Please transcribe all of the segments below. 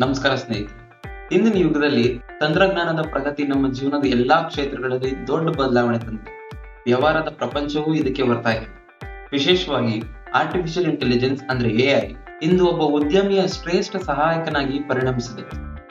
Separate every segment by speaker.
Speaker 1: ನಮಸ್ಕಾರ ಸ್ನೇಹಿತರೆ. ಇಂದಿನ ಯುಗದಲ್ಲಿ ತಂತ್ರಜ್ಞಾನದ ಪ್ರಗತಿ ನಮ್ಮ ಜೀವನದ ಎಲ್ಲಾ ಕ್ಷೇತ್ರಗಳಲ್ಲಿ ದೊಡ್ಡ ಬದಲಾವಣೆ ತಂದಿದೆ. ವ್ಯವಹಾರದ ಪ್ರಪಂಚವೂ ಇದಕ್ಕೆ ಇದೆ ವಿಶೇಷವಾಗಿ ಆರ್ಟಿಫಿಷಿಯಲ್ ಇಂಟೆಲಿಜೆನ್ಸ್ ಅಂದ್ರೆ ಎಐ ಇಂದು ಒಬ್ಬ ಉದ್ಯಮಿಯ ಶ್ರೇಷ್ಠ ಸಹಾಯಕನಾಗಿ ಪರಿಣಮಿಸಿದೆ.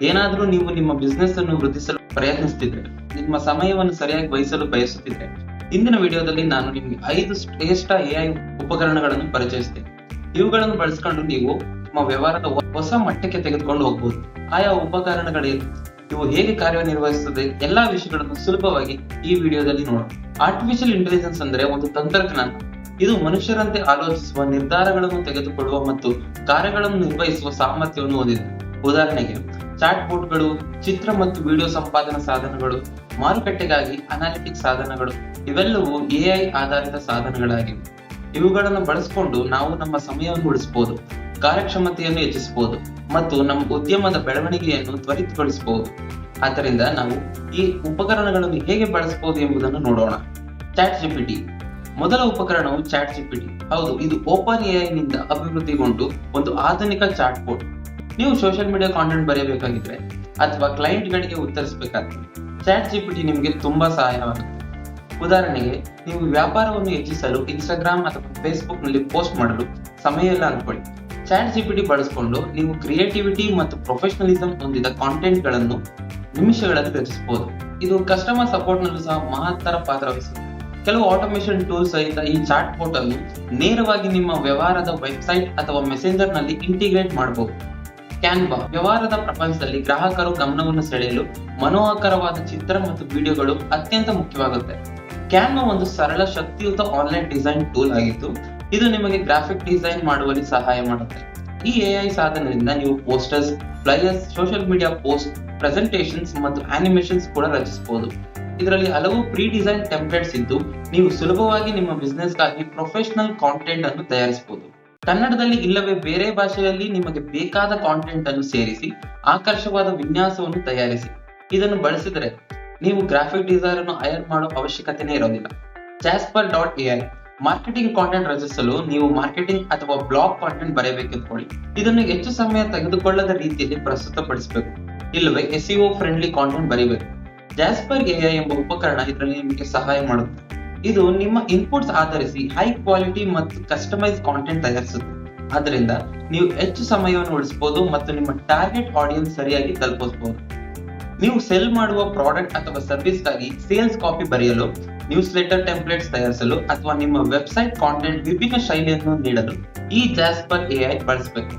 Speaker 1: ಏನಾದರೂ ನೀವು ನಿಮ್ಮ ಬಿಸ್ನೆಸ್ ಅನ್ನು ವೃದ್ಧಿಸಲು ಪ್ರಯತ್ನಿಸುತ್ತಿದ್ದರೆ ನಿಮ್ಮ ಸಮಯವನ್ನು ಸರಿಯಾಗಿ ವಹಿಸಲು ಬಯಸುತ್ತಿದ್ದರೆ ಇಂದಿನ ವಿಡಿಯೋದಲ್ಲಿ ನಾನು ನಿಮಗೆ ಐದು ಶ್ರೇಷ್ಠ ಎಐ ಉಪಕರಣಗಳನ್ನು ಪರಿಚಯಿಸುತ್ತೇನೆ ಇವುಗಳನ್ನು ಬಳಸಿಕೊಂಡು ನೀವು ನಿಮ್ಮ ವ್ಯವಹಾರದ ಹೊಸ ಮಟ್ಟಕ್ಕೆ ತೆಗೆದುಕೊಂಡು ಹೋಗಬಹುದು ಆಯಾ ಉಪಕರಣಗಳೇನು ಇವು ಹೇಗೆ ಕಾರ್ಯನಿರ್ವಹಿಸುತ್ತದೆ? ಎಲ್ಲಾ ವಿಷಯಗಳನ್ನು ಸುಲಭವಾಗಿ ಈ ವಿಡಿಯೋದಲ್ಲಿ ನೋಡೋಣ. ಆರ್ಟಿಫಿಷಿಯಲ್ ಇಂಟೆಲಿಜೆನ್ಸ್ ಅಂದ್ರೆ ಒಂದು ತಂತ್ರಜ್ಞಾನ. ಇದು ಮನುಷ್ಯರಂತೆ ಆಲೋಚಿಸುವ ನಿರ್ಧಾರಗಳನ್ನು ತೆಗೆದುಕೊಳ್ಳುವ ಮತ್ತು ಕಾರ್ಯಗಳನ್ನು ನಿರ್ವಹಿಸುವ ಸಾಮರ್ಥ್ಯವನ್ನು ಹೊಂದಿದೆ. ಉದಾಹರಣೆಗೆ ಚಾಟ್ ಬೋಟ್ಗಳು ಚಿತ್ರ ಮತ್ತು ವಿಡಿಯೋ ಸಂಪಾದನಾ ಸಾಧನಗಳು, ಮಾರುಕಟ್ಟೆಗಾಗಿ ಅನಾಲಿಟಿಕ್ ಸಾಧನಗಳು, ಇವೆಲ್ಲವೂ ಎಐ ಆಧಾರಿತ ಸಾಧನಗಳಾಗಿವೆ. ಇವುಗಳನ್ನು ಬಳಸಿಕೊಂಡು ನಾವು ನಮ್ಮ ಸಮಯವನ್ನು ಉಳಿಸಬಹುದು ಕಾರ್ಯಕ್ಷಮತೆಯನ್ನು ಹೆಚ್ಚಿಸಬಹುದು ಮತ್ತು ನಮ್ಮ ಉದ್ಯಮದ ಬೆಳವಣಿಗೆಯನ್ನು ತ್ವರಿತಗೊಳಿಸಬಹುದು. ಆದ್ದರಿಂದ ನಾವು ಈ ಉಪಕರಣಗಳನ್ನು ಹೇಗೆ ಬಳಸಬಹುದು ಎಂಬುದನ್ನು ನೋಡೋಣ. ಚಾಟ್ ಜಿಪಿಟಿ ಮೊದಲ ಉಪಕರಣವು ಚಾಟ್ ಜಿಪಿಟಿ ಹೌದು, ಇದು ಓಪನ್ ಎಐ ನಿಂದ ಅಭಿವೃದ್ಧಿಗೊಂಡು ಒಂದು ಆಧುನಿಕ ಚಾಟ್ ಬೋರ್ಡ್ ನೀವು ಸೋಷಿಯಲ್ ಮೀಡಿಯಾ ಕಾಂಟೆಂಟ್ ಬರೆಯಬೇಕಾಗಿದ್ರೆ ಅಥವಾ ಕ್ಲೈಂಟ್ ಗಳಿಗೆ ಉತ್ತರಿಸಬೇಕಾದ್ರೆ ಚಾಟ್ ಜಿಪಿಟಿ ನಿಮಗೆ ತುಂಬಾ ಸಹಾಯವಾಗುತ್ತೆ. ಉದಾಹರಣೆಗೆ, ನೀವು ವ್ಯಾಪಾರವನ್ನು ಹೆಚ್ಚಿಸಲು ಇನ್ಸ್ಟಾಗ್ರಾಮ್ ಅಥವಾ ಫೇಸ್ಬುಕ್ನಲ್ಲಿ ಪೋಸ್ಟ್ ಮಾಡಲು ಸಮಯ ಇಲ್ಲ ಅನ್ಕೊಳ್ಳಿ. ಚಾಟ್ ಜಿಪಿಟಿ ಬಳಸಿಕೊಂಡು ನೀವು ಕ್ರಿಯೇಟಿವಿಟಿ ಮತ್ತು ಪ್ರೊಫೆಷನಲಿಸಂ ಹೊಂದಿದ ಕಾಂಟೆಂಟ್ಗಳನ್ನು ನಿಮಿಷಗಳಲ್ಲಿ ರಚಿಸಬಹುದು. ಇದು ಕಸ್ಟಮರ್ ಸಪೋರ್ಟ್ನಲ್ಲೂ ಸಹ ಮಹತ್ತರ ಪಾತ್ರ ವಹಿಸುತ್ತದೆ ಕೆಲವು ಆಟೋಮೇಷನ್ ಟೂಲ್ ಸಹಿತ ಈ ಚಾಟ್ ಅನ್ನು ನೇರವಾಗಿ ನಿಮ್ಮ ವ್ಯವಹಾರದ ವೆಬ್ಸೈಟ್ ಅಥವಾ ಮೆಸೆಂಜರ್ನಲ್ಲಿ ಇಂಟಿಗ್ರೇಟ್ ಮಾಡಬಹುದು. ಕ್ಯಾನ್ವಾ ವ್ಯವಹಾರದ ಪ್ರಪಂಚದಲ್ಲಿ ಗ್ರಾಹಕರು ಗಮನವನ್ನು ಸೆಳೆಯಲು ಮನೋಹರವಾದ ಚಿತ್ರ ಮತ್ತು ವಿಡಿಯೋಗಳು ಅತ್ಯಂತ ಮುಖ್ಯವಾಗುತ್ತೆ. ಕ್ಯಾನ್ವಾ ಒಂದು ಸರಳ ಶಕ್ತಿಯುತ ಆನ್ಲೈನ್ ಡಿಸೈನ್ ಟೂಲ್ ಆಗಿದ್ದು ಇದು ನಿಮಗೆ ಗ್ರಾಫಿಕ್ ಡಿಸೈನ್ ಮಾಡುವಲ್ಲಿ ಸಹಾಯ ಮಾಡುತ್ತೆ. ಈ ಎಐ ಸಾಧನದಿಂದ ನೀವು posters flyers social media post presentations ಮತ್ತು ಆನಿಮೇಷನ್ಸ್ ಕೂಡ ರಚಿಸಬಹುದು. ಇದರಲ್ಲಿ ಹಲವು ಪ್ರೀ ಡಿಸೈನ್ ಟೆಂಪ್ಲೇಟ್ಸ್ ಇದ್ದು, ನೀವು ಸುಲಭವಾಗಿ ನಿಮ್ಮ ಬಿಸ್ನೆಸ್ಗಾಗಿ ಪ್ರೊಫೆಷನಲ್ ಕಾಂಟೆಂಟ್ ಅನ್ನು ತಯಾರಿಸಬಹುದು. ಕನ್ನಡದಲ್ಲಿ ಇಲ್ಲವೇ ಬೇರೆ ಭಾಷೆಯಲ್ಲಿ ನಿಮಗೆ ಬೇಕಾದ ಕಾಂಟೆಂಟ್ ಅನ್ನು ಸೇರಿಸಿ ಆಕರ್ಷವಾದ ವಿನ್ಯಾಸವನ್ನು ತಯಾರಿಸಿ. ಇದನ್ನು ಬಳಸಿದರೆ, ನೀವು ಗ್ರಾಫಿಕ್ ಡಿಸೈನರ್ ಅನ್ನು ಹೈರ್ ಮಾಡೋ ಅವಶ್ಯಕತೆನೇ ಇರೋದಿಲ್ಲ. Jasper dot AI marketing content ರಚಿಸಲು ನೀವು ಮಾರ್ಕೆಟಿಂಗ್ ಅಥವಾ ಬ್ಲಾಗ್ ಕಾಂಟೆಂಟ್ ಬರೆಯಬೇಕೆಂದುಕೊಳ್ಳಿ ಇದನ್ನು ಹೆಚ್ಚು ಸಮಯ ತೆಗೆದುಕೊಳ್ಳದ ರೀತಿಯಲ್ಲಿ ಪ್ರಸ್ತುತಪಡಿಸಬೇಕು. ಇಲ್ಲವೇ ಎಸ್ಇಒ ಫ್ರೆಂಡ್ಲಿ ಕಾಂಟೆಂಟ್ ಬರೀಬೇಕು. ಜಾಸ್ಪರ್ ಎ ಎಂಬ ಉಪಕರಣ ಇದರಲ್ಲಿ ನಿಮಗೆ ಸಹಾಯ ಮಾಡುತ್ತೆ. ಇದು ನಿಮ್ಮ ಇನ್ಪುಟ್ಸ್ ಆಧರಿಸಿ ಹೈ ಕ್ವಾಲಿಟಿ ಮತ್ತು ಕಸ್ಟಮೈಸ್ ಕಾಂಟೆಂಟ್ ತಯಾರಿಸುತ್ತೆ. ಆದ್ದರಿಂದ ನೀವು ಹೆಚ್ಚು ಸಮಯವನ್ನು ಉಳಿಸಬಹುದು ಮತ್ತು ನಿಮ್ಮ ಟಾರ್ಗೆಟ್ ಆಡಿಯನ್ಸ್ ಸರಿಯಾಗಿ ತಲುಪಿಸಬಹುದು. ನೀವು ಸೆಲ್ ಮಾಡುವ ಪ್ರಾಡಕ್ಟ್ ಅಥವಾ ಸರ್ವಿಸ್ಗಾಗಿ ಸೇಲ್ಸ್ ಕಾಪಿ ಬರೆಯಲು ನ್ಯೂಸ್ ಲೆಟರ್ ಟೆಂಪ್ಲೇಟ್ಸ್ ತಯಾರಿಸಲು ಅಥವಾ ನಿಮ್ಮ ವೆಬ್ಸೈಟ್ ಕಾಂಟೆಂಟ್ ವಿಭಿನ್ನ ಶೈಲಿಯನ್ನು ನೀಡಲು ಈ ಜಾಸ್ಪರ್ ಎಐ ಬಳಸಬೇಕು.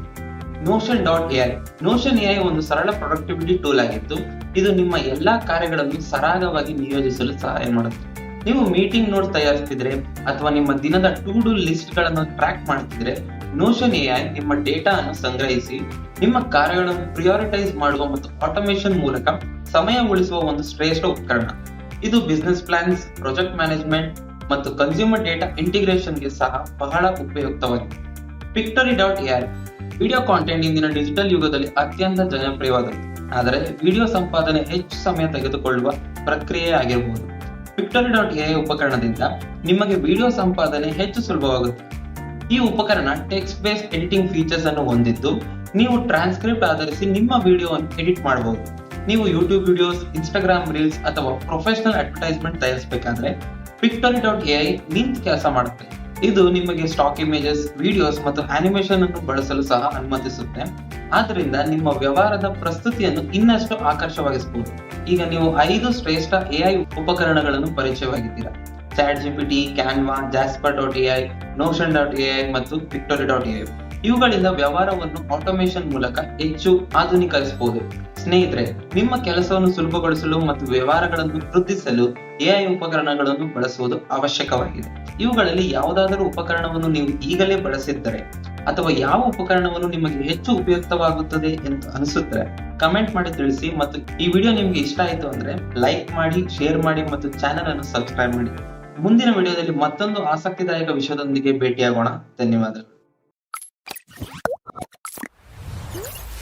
Speaker 1: Notion dot AI Notion AI ಒಂದು ಸರಳ ಪ್ರೊಡಕ್ಟಿವಿಟಿ ಟೂಲ್ ಆಗಿದ್ದು, ಇದು ನಿಮ್ಮ ಎಲ್ಲಾ ಕಾರ್ಯಗಳನ್ನು ಸರಾಗವಾಗಿ ನಿಯೋಜಿಸಲು ಸಹಾಯ ಮಾಡುತ್ತೆ. ನೀವು ಮೀಟಿಂಗ್ ನೋಟ್ ತಯಾರಿಸ್ತಿದ್ರೆ ಅಥವಾ ನಿಮ್ಮ ದಿನದ ಟು ಡೂ ಲಿಸ್ಟ್ಗಳನ್ನು ಟ್ರ್ಯಾಕ್ ಮಾಡ್ತಿದ್ರೆ ನೋಷನ್ ಎಐ ನಿಮ್ಮ ಡೇಟಾ ಅನ್ನು ಸಂಗ್ರಹಿಸಿ, ನಿಮ್ಮ ಕಾರ್ಯಗಳನ್ನು ಪ್ರಿಯಾರಿಟೈಸ್ ಮಾಡುವ ಮತ್ತು ಆಟೋಮೇಷನ್ ಮೂಲಕ ಸಮಯ ಉಳಿಸುವ ಒಂದು ಶ್ರೇಷ್ಠ ಉಪಕರಣ. ಇದು ಬಿಸ್ನೆಸ್ ಪ್ಲಾನ್ಸ್ ಪ್ರಾಜೆಕ್ಟ್ ಮ್ಯಾನೇಜ್ಮೆಂಟ್ ಮತ್ತು ಕನ್ಸ್ಯೂಮರ್ ಡೇಟಾ ಇಂಟಿಗ್ರೇಷನ್ಗೆ ಸಹ ಬಹಳ ಉಪಯುಕ್ತವಾಗಿದೆ. Pictory dot AI video content ಇಂದಿನ ಡಿಜಿಟಲ್ ಯುಗದಲ್ಲಿ ಅತ್ಯಂತ ಜನಪ್ರಿಯವಾದದ್ದು. ಆದರೆ ವಿಡಿಯೋ ಸಂಪಾದನೆ ಹೆಚ್ಚು ಸಮಯ ತೆಗೆದುಕೊಳ್ಳುವ ಪ್ರಕ್ರಿಯೆ ಆಗಿರಬಹುದು ಪಿಕ್ಟರಿ ಡಾಟ್ ಎಐ ಉಪಕರಣದಿಂದ ನಿಮಗೆ ವಿಡಿಯೋ ಸಂಪಾದನೆ ಹೆಚ್ಚು ಸುಲಭವಾಗುತ್ತೆ. ಈ ಉಪಕರಣ ಟೆಕ್ಸ್ಟ್ ಬೇಸ್ ಎಡಿಟಿಂಗ್ ಫೀಚರ್ಸ್ ಅನ್ನು ಹೊಂದಿದ್ದು, ನೀವು ಟ್ರಾನ್ಸ್ಕ್ರಿಪ್ಟ್ ಆಧರಿಸಿ ನಿಮ್ಮ ವಿಡಿಯೋವನ್ನು ಎಡಿಟ್ ಮಾಡಬಹುದು. ನೀವು ಯೂಟ್ಯೂಬ್ ವಿಡಿಯೋಸ್ ಇನ್ಸ್ಟಾಗ್ರಾಮ್ ರೀಲ್ಸ್ ಅಥವಾ ಪ್ರೊಫೆಷನಲ್ ಅಡ್ವರ್ಟೈಸ್ಮೆಂಟ್ ತಯಾರಿಸಬೇಕಾದ್ರೆ ಪಿಕ್ಟೋರಿ ಡಾಟ್ ಎಐ ನಿಂತು ಕೆಲಸ ಮಾಡುತ್ತೆ. ಇದು ನಿಮಗೆ ಸ್ಟಾಕ್ ಇಮೇಜಸ್ ವಿಡಿಯೋಸ್ ಮತ್ತು ಅನಿಮೇಷನ್ ಅನ್ನು ಬಳಸಲು ಸಹ ಅನುಮತಿಸುತ್ತೆ. ಆದ್ದರಿಂದ ನಿಮ್ಮ ವ್ಯವಹಾರದ ಪ್ರಸ್ತುತಿಯನ್ನು ಇನ್ನಷ್ಟು ಆಕರ್ಷವಾಗಿಸಬಹುದು. ಈಗ ನೀವು ಐದು ಶ್ರೇಷ್ಠ ಎಐ ಉಪಕರಣಗಳನ್ನು ಪರಿಚಯವಾಗಿದ್ದೀರಾ. Chat GPT, Canva, Jasper dot AI Notion dot A I ಮತ್ತು ವಿಕ್ಟೋರಿ ಡಾಟ್ ಐ. ಇವುಗಳಿಂದ ವ್ಯವಹಾರವನ್ನು ಆಟೋಮೇಷನ್ ಮೂಲಕ ಹೆಚ್ಚು ಆಧುನೀಕರಿಸಬಹುದು. ಸ್ನೇಹಿತರೆ, ನಿಮ್ಮ ಕೆಲಸವನ್ನು ಸುಲಭಗೊಳಿಸಲು ಮತ್ತು ವ್ಯವಹಾರಗಳನ್ನು ವೃದ್ಧಿಸಲು ಎಐ ಉಪಕರಣಗಳನ್ನು ಬಳಸುವುದು ಅವಶ್ಯಕವಾಗಿದೆ. ಇವುಗಳಲ್ಲಿ ಯಾವುದಾದರೂ ಉಪಕರಣವನ್ನು ನೀವು ಈಗಲೇ ಬಳಸಿದ್ದರೆ ಅಥವಾ ಯಾವ ಉಪಕರಣವನ್ನು ನಿಮಗೆ ಹೆಚ್ಚು ಉಪಯುಕ್ತವಾಗುತ್ತದೆ ಎಂದು ಅನಿಸುತ್ತೆ ಕಮೆಂಟ್ ಮಾಡಿ ತಿಳಿಸಿ ಮತ್ತು ಈ ವಿಡಿಯೋ ನಿಮಗೆ ಇಷ್ಟ ಆಯಿತು ಅಂದ್ರೆ ಲೈಕ್ ಮಾಡಿ, ಶೇರ್ ಮಾಡಿ ಮತ್ತು ಚಾನೆಲ್ ಅನ್ನು ಸಬ್ಸ್ಕ್ರೈಬ್ ಮಾಡಿ. ಮುಂದಿನ ವಿಡಿಯೋದಲ್ಲಿ ಮತ್ತೊಂದು ಆಸಕ್ತಿದಾಯಕ ವಿಷಯದೊಂದಿಗೆ ಭೇಟಿಯಾಗೋಣ. ಧನ್ಯವಾದಗಳು.